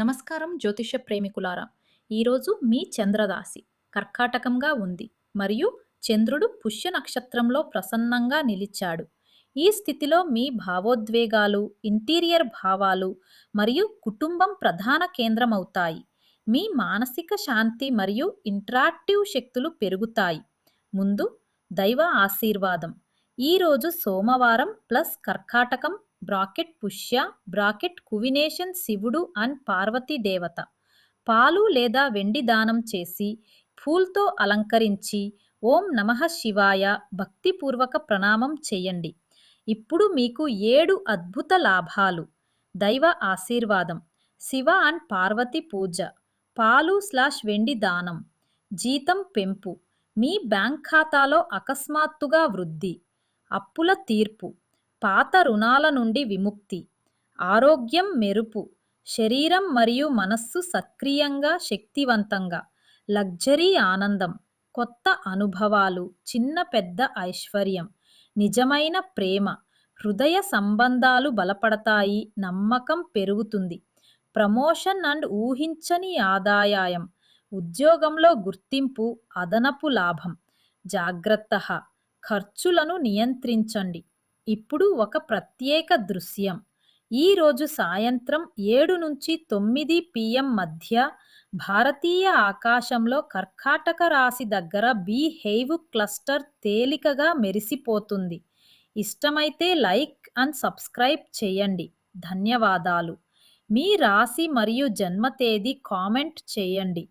నమస్కారం జ్యోతిష ప్రేమికులారా. ఈరోజు మీ చంద్రరాశి కర్కాటకంగా ఉంది మరియు చంద్రుడు పుష్య నక్షత్రంలో ప్రసన్నంగా నిలిచాడు. ఈ స్థితిలో మీ భావోద్వేగాలు ఇంటీరియర్ భావాలు మరియు కుటుంబం ప్రధాన కేంద్రమవుతాయి. మీ మానసిక శాంతి మరియు ఇంట్రాక్టివ్ శక్తులు పెరుగుతాయి. ముందు దైవ ఆశీర్వాదం. ఈరోజు సోమవారం ప్లస్ కర్కాటకం బ్రాకెట్ పుష్య బ్రాకెట్ కువినేషన్ శివుడు అండ్ పార్వతీ దేవత. పాలు లేదా వెండి దానం చేసి పూల్తో అలంకరించి ఓం నమః శివాయ భక్తిపూర్వక ప్రణామం చేయండి. ఇప్పుడు మీకు ఏడు అద్భుత లాభాలు. దైవ ఆశీర్వాదం. శివ అండ్ పార్వతి పూజ. పాలు స్లాష్ వెండి దానం. జీతం పెంపు. మీ బ్యాంక్ ఖాతాలో అకస్మాత్తుగా వృద్ధి. అప్పుల తీర్పు. పాత రుణాల నుండి విముక్తి ఆరోగ్యం మెరుపు శరీరం మరియు మనస్సు సక్రియంగా శక్తివంతంగా లగ్జరీ ఆనందం కొత్త అనుభవాలు చిన్న పెద్ద ఐశ్వర్యం నిజమైన ప్రేమ హృదయ సంబంధాలు బలపడతాయి నమ్మకం పెరుగుతుంది. ప్రమోషన్ అండ్ ఊహించని ఆదాయం ఉద్యోగంలో గుర్తింపు అదనపు లాభం. జాగ్రత్త ఖర్చులను నియంత్రించండి. ఇప్పుడు ఒక ప్రత్యేక దృశ్యం. ఈరోజు సాయంత్రం ఏడు నుంచి తొమ్మిది పిఎం మధ్య భారతీయ ఆకాశంలో కర్కాటక రాశి దగ్గర బీ హెయివ్ క్లస్టర్ తేలికగా మెరిసిపోతుంది. ఇష్టమైతే లైక్ అండ్ సబ్స్క్రైబ్ చేయండి. ధన్యవాదాలు. మీ రాశి మరియు జన్మ తేదీ కామెంట్ చేయండి.